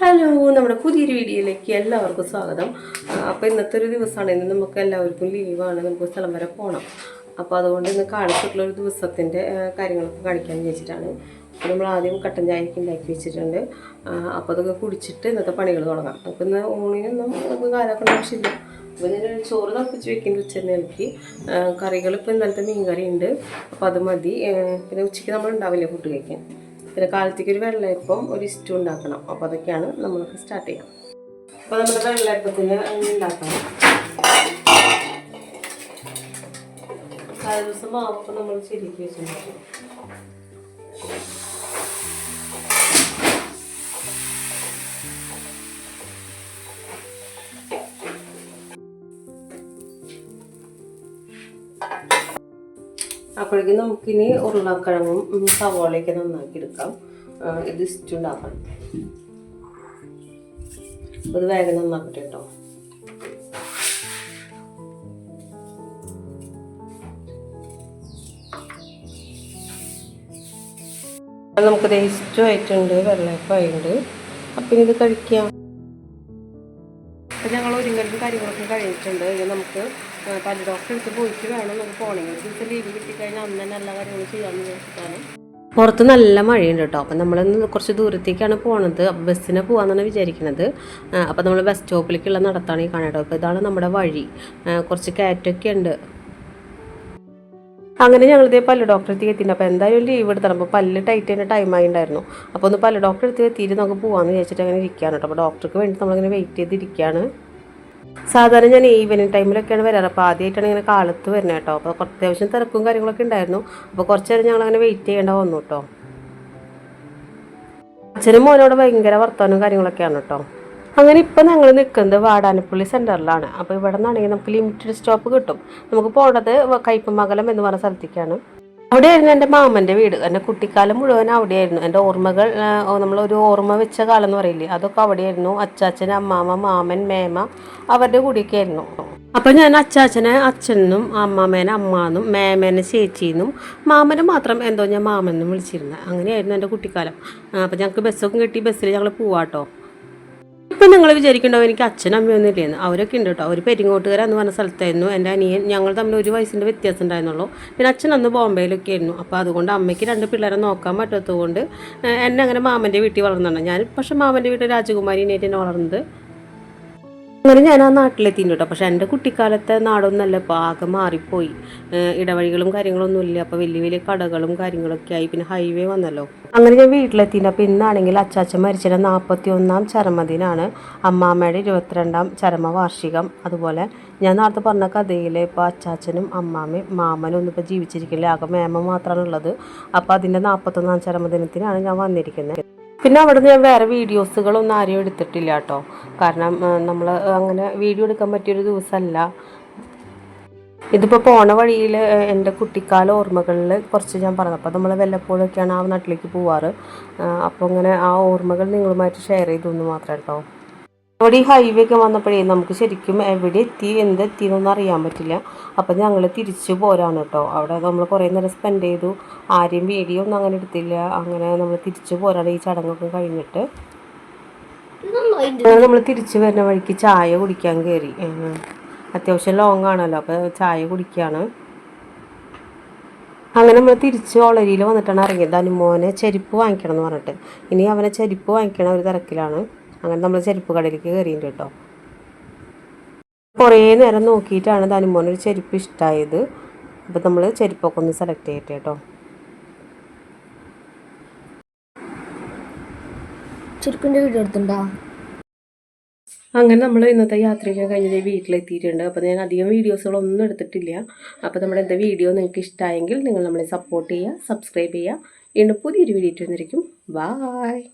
Hello നമ്മുടെ പുതിയൊരു വീഡിയോയിലേക്ക് എല്ലാവർക്കും സ്വാഗതം. അപ്പോൾ ഇന്നത്തെ ഒരു ദിവസമാണ്. ഇന്ന് നമുക്ക് എല്ലാവർക്കും ലീവാണ്. നമുക്ക് സ്ഥലം വരെ പോകണം അപ്പോൾ അതുകൊണ്ട് ഇന്ന് കാണിച്ചിട്ടുള്ള ഒരു ദിവസത്തിന്റെ കാര്യങ്ങളൊക്കെ കാണിക്കാൻ വിചാരിച്ചിട്ടാണ്. അപ്പോൾ നമ്മൾ ആദ്യം കട്ടൻ ചായക്ക് ഉണ്ടാക്കി വെച്ചിട്ടുണ്ട്. അപ്പോൾ അതൊക്കെ കുടിച്ചിട്ട് ഇന്നത്തെ പണികൾ തുടങ്ങാം. അപ്പോൾ ഇന്ന് ഊണിനൊന്നും നമുക്ക് കാലാക്കേണ്ട ആവശ്യമില്ല. അപ്പോൾ ഞാൻ ചോറ് തപ്പിച്ച് വെക്കുന്നുണ്ട് ഉച്ചനേക്ക് കറികൾ ഇപ്പോൾ ഇന്നലത്തെ മീൻ കറി ഉണ്ട്. അപ്പോൾ അത് മതി. പിന്നെ ഉച്ചയ്ക്ക് നമ്മൾ ഉണ്ടാവില്ല ഫുഡ് കഴിക്കാൻ? പിന്നെ കാലത്തേക്ക് ഒരു വെള്ളയപ്പം ഒരു ഇസ്റ്റു ഉണ്ടാക്കണം. അപ്പോൾ അതൊക്കെയാണ് നമ്മൾക്ക് സ്റ്റാർട്ട് ചെയ്യാം. അപ്പോൾ നമ്മുടെ വെള്ളയപ്പത്തിന് ഉണ്ടാക്കണം തലേ ദിവസം മാവൊക്കെ നമ്മൾ ശരിക്ക് വെച്ചിട്ടുണ്ടാക്കും അപ്പോഴേക്കും നമുക്കിനി ഉരുളക്കിഴങ്ങും സവോളയൊക്കെ നന്നാക്കി എടുക്കാം. ഇത് ഇസ്റ്റ് അത് വേഗം നന്നാക്കട്ടെ കേട്ടോ. നമുക്ക് ടേസ്റ്റും ആയിട്ടുണ്ട് വെള്ളയപ്പമായിട്ടുണ്ട് അപ്പം ഇത് കഴിക്കാം. അപ്പം ഞങ്ങൾ ഒരുങ്ങലും കാര്യങ്ങളൊക്കെ കഴിഞ്ഞിട്ടുണ്ട്. ഇത് നമുക്ക് പല്ല് ഡോക്ടറെ അടുത്ത് പോയിട്ട് വേണം നമുക്ക് പോണെങ്കിൽ ഒരു ലീവ് കിട്ടിക്കഴിഞ്ഞാൽ അന്ന് തന്നെ എല്ലാ കാര്യങ്ങളും ചെയ്യാമെന്ന് വിചാരിച്ചിട്ടാണ്. പുറത്ത് നല്ല മഴയുണ്ട് കേട്ടോ. അപ്പം നമ്മളിന്ന് കുറച്ച് ദൂരത്തേക്കാണ് പോണത്. ബസ്സിന് പോകാമെന്നാണ് വിചാരിക്കുന്നത് അപ്പം നമ്മൾ ബസ് സ്റ്റോപ്പിലേക്കുള്ള നടത്താണ് ഈ കാണാട്ടോ അപ്പോൾ ഇതാണ് നമ്മുടെ വഴി. കുറച്ച് കയറ്റൊക്കെ ഉണ്ട്. അങ്ങനെ ഞങ്ങൾ ഇതേ പല്ല് ഡോക്ടറെ അടുത്ത് എത്തിയിട്ട് അപ്പോൾ എന്തായാലും ലീവ് എടുത്തണം. അപ്പോൾ പല്ല് ടൈറ്റ് ചെയ്യുന്ന ടൈം ഉണ്ടായിരുന്നു അപ്പോൾ ഒന്ന് പല്ല് ഡോക്ടറെ അടുത്ത് എത്തിയിട്ട് നമുക്ക് പോകാമെന്ന് വിചാരിച്ചിട്ട് അങ്ങനെ ഇരിക്കുകയാണ് കേട്ടോ. അപ്പോൾ ഡോക്ടർക്ക് വേണ്ടി നമ്മളിങ്ങനെ വെയിറ്റ് ചെയ്തിരിക്കുകയാണ്. സാധാരണ ഞാൻ ഈവനിങ് ടൈമിലൊക്കെയാണ് വരാറ്. അപ്പോൾ ആദ്യമായിട്ടാണ് ഇങ്ങനെ കാലത്ത് വരുന്നത് കേട്ടോ. അപ്പോൾ അത്യാവശ്യം തിരക്കും കാര്യങ്ങളൊക്കെ ഉണ്ടായിരുന്നു. അപ്പോൾ കുറച്ച് നേരം ഞങ്ങൾ അങ്ങനെ വെയിറ്റ് ചെയ്യേണ്ട വന്നു കേട്ടോ. അച്ഛനും മോനോട് ഭയങ്കര വർത്തമാനവും കാര്യങ്ങളൊക്കെയാണ് കേട്ടോ. അങ്ങനെ ഇപ്പം ഞങ്ങൾ നിൽക്കുന്നത് വാടാനപ്പള്ളി സെന്ററിലാണ് അപ്പോൾ ഇവിടെ നിന്നാണെങ്കിൽ നമുക്ക് ലിമിറ്റഡ് സ്റ്റോപ്പ് കിട്ടും. നമുക്ക് പോകേണ്ടത് കയ്പമംഗലം എന്ന് പറഞ്ഞ സ്ഥലത്തേക്കാണ്. അവിടെയായിരുന്നു എന്റെ മാമന്റെ വീട്. എന്റെ കുട്ടിക്കാലം മുഴുവൻ അവിടെയായിരുന്നു. എന്റെ ഓർമ്മകൾ നമ്മൾ ഒരു ഓർമ്മ വെച്ച കാലം എന്ന് പറയില്ലേ? അതൊക്കെ അവിടെയായിരുന്നു. അച്ചാച്ചൻ അമ്മാമ മാമൻ മേമ അവരുടെ കൂടെയൊക്കെ ആയിരുന്നു അപ്പം ഞാൻ അച്ചാച്ചനെ അച്ഛനെന്നും അമ്മാമേനെ അമ്മാന്നും മേമേനെ ചേച്ചിന്നും മാമനെ മാത്രം എന്തോ ഞാൻ മാമെന്നും വിളിച്ചിരുന്നത് അങ്ങനെയായിരുന്നു എന്റെ കുട്ടിക്കാലം. അപ്പം ഞങ്ങൾക്ക് ബസ്സൊക്കെ കിട്ടി. ബസ്സിൽ ഞങ്ങൾ പോവാട്ടോ. ഇപ്പം നിങ്ങൾ വിചാരിക്കണ്ടാവും എനിക്ക് അച്ഛനും അമ്മയൊന്നും ഇല്ലേന്ന് അവരൊക്കെ ഉണ്ട് കേട്ടോ അവർ പെരിങ്ങോട്ടുകര എന്ന് പറഞ്ഞ സ്ഥലത്തായിരുന്നു. എന്റെ അനിയൻ ഞങ്ങൾ തമ്മിൽ ഒരു വയസ്സിന്റെ വ്യത്യാസം ഉണ്ടായിരുന്നുള്ളൂ. പിന്നെ അച്ഛൻ അന്ന് ബോംബെയിലൊക്കെ ആയിരുന്നു. അപ്പോൾ അതുകൊണ്ട് അമ്മയ്ക്ക് രണ്ട് പിള്ളേരെ നോക്കാൻ പറ്റാത്തതുകൊണ്ട് എന്നെ അങ്ങനെ മാമന്റെ വീട്ടിൽ വളർന്നതാണ്. ഞാൻ പക്ഷേ മാമന്റെ വീട്ടിൽ രാജകുമാരിനായിട്ട് എന്നെ വളർന്നത്. അങ്ങനെ ഞാൻ ആ നാട്ടിലെത്തി കേട്ടോ പക്ഷെ എന്റെ കുട്ടിക്കാലത്തെ നാടൊന്നല്ല ഇപ്പോൾ ആകെ മാറിപ്പോയി. ഇടവഴികളും കാര്യങ്ങളൊന്നും ഇല്ല അപ്പോൾ വലിയ വലിയ കടകളും കാര്യങ്ങളൊക്കെ ആയി. പിന്നെ ഹൈവേ വന്നല്ലോ. അങ്ങനെ ഞാൻ വീട്ടിലെത്തിയിട്ടുണ്ട് അപ്പോൾ ഇന്നാണെങ്കിൽ അച്ചാച്ചൻ മരിച്ചിട്ട് നാൽപ്പത്തി ഒന്നാം ചരമദിനാണ്. അമ്മാമ്മയുടെ ഇരുപത്തിരണ്ടാം ചരമ വാർഷികം അതുപോലെ ഞാൻ നേരത്തെ പറഞ്ഞ കഥയിലെ ഇപ്പോൾ അച്ചാച്ചനും അമ്മാമ്മയും മാമനും ഒന്നും ഇപ്പോൾ ജീവിച്ചിരിക്കില്ല. ആകെ മേമ മാത്രമാണ് ഉള്ളത് അപ്പോൾ അതിന്റെ നാൽപ്പത്തൊന്നാം ചരമദിനത്തിനാണ് ഞാൻ വന്നിരിക്കുന്നത്. പിന്നെ അവിടെ നിന്ന് ഞാൻ വേറെ വീഡിയോസുകളൊന്നും ആരെയും എടുത്തിട്ടില്ല കേട്ടോ. കാരണം നമ്മൾ അങ്ങനെ വീഡിയോ എടുക്കാൻ പറ്റിയൊരു ദിവസമല്ല. ഇതിപ്പോൾ പോണ വഴിയിൽ എന്റെ കുട്ടിക്കാല ഓർമ്മകളിൽ കുറച്ച് ഞാൻ പറഞ്ഞു. അപ്പോൾ നമ്മൾ വല്ലപ്പോഴൊക്കെയാണ് ആ നാട്ടിലേക്ക് പോവാറ്. അപ്പോൾ അങ്ങനെ ആ ഓർമ്മകൾ നിങ്ങളുമായിട്ട് ഷെയർ ചെയ്തു എന്ന് മാത്രം കേട്ടോ. അവിടെ ഈ ഹൈവേ ഒക്കെ വന്നപ്പോഴേ നമുക്ക് ശരിക്കും എവിടെ എത്തി എന്ത് എത്തി എന്നൊന്നും അറിയാൻ പറ്റില്ല. അപ്പം ഞങ്ങൾ തിരിച്ചു പോരാണ് കേട്ടോ അവിടെ നമ്മൾ കുറേ നേരം സ്പെൻഡ് ചെയ്തു. ആരെയും ഒന്നും അങ്ങനെ എടുത്തില്ല. അങ്ങനെ നമ്മൾ തിരിച്ചു പോരാണ് ഈ ചടങ്ങൊക്കെ കഴിഞ്ഞിട്ട്. നമ്മൾ തിരിച്ചു വരുന്ന വഴിക്ക് ചായ കുടിക്കാൻ കയറി അത്യാവശ്യം ലോങ് ആണല്ലോ. അപ്പോൾ ചായ കുടിക്കുകയാണ് അങ്ങനെ നമ്മൾ തിരിച്ച് ഓളരിയിൽ വന്നിട്ടാണ് ഇറങ്ങിയത്. അനുമോനെ ചെരുപ്പ് വാങ്ങിക്കണം എന്ന് പറഞ്ഞിട്ട്. ഇനി അവനെ ചെരുപ്പ് വാങ്ങിക്കണ ഒരു തിരക്കിലാണ്. അങ്ങനെ നമ്മൾ ചെരുപ്പ് കടയിലേക്ക് കയറിയിട്ടുണ്ട് കേട്ടോ. കുറേ നേരം നോക്കിയിട്ടാണ് ധനുമോന് ഒരു ചെരുപ്പ് ഇഷ്ടമായത് അപ്പോൾ നമ്മൾ ചെരുപ്പൊക്കെ ഒന്ന് സെലക്ട് ചെയ്യട്ടെ കേട്ടോ. ചെരുപ്പിന്റെ വീഡിയോ എടുത്തിട്ടുണ്ടോ? അങ്ങനെ നമ്മൾ ഇന്നത്തെ യാത്രയൊക്കെ കഴിഞ്ഞ് വീട്ടിലെത്തിയിട്ടുണ്ട്. അപ്പോൾ ഞാൻ അധികം വീഡിയോസുകളൊന്നും എടുത്തിട്ടില്ല. അപ്പോൾ നമ്മുടെ എന്താ വീഡിയോ നിങ്ങൾക്ക് ഇഷ്ടമായെങ്കിൽ നിങ്ങൾ നമ്മളെ സപ്പോർട്ട് ചെയ്യുക സബ്സ്ക്രൈബ് ചെയ്യുക. വീണ്ടും പുതിയൊരു വീഡിയോ വന്നിരിക്കും. ബായ്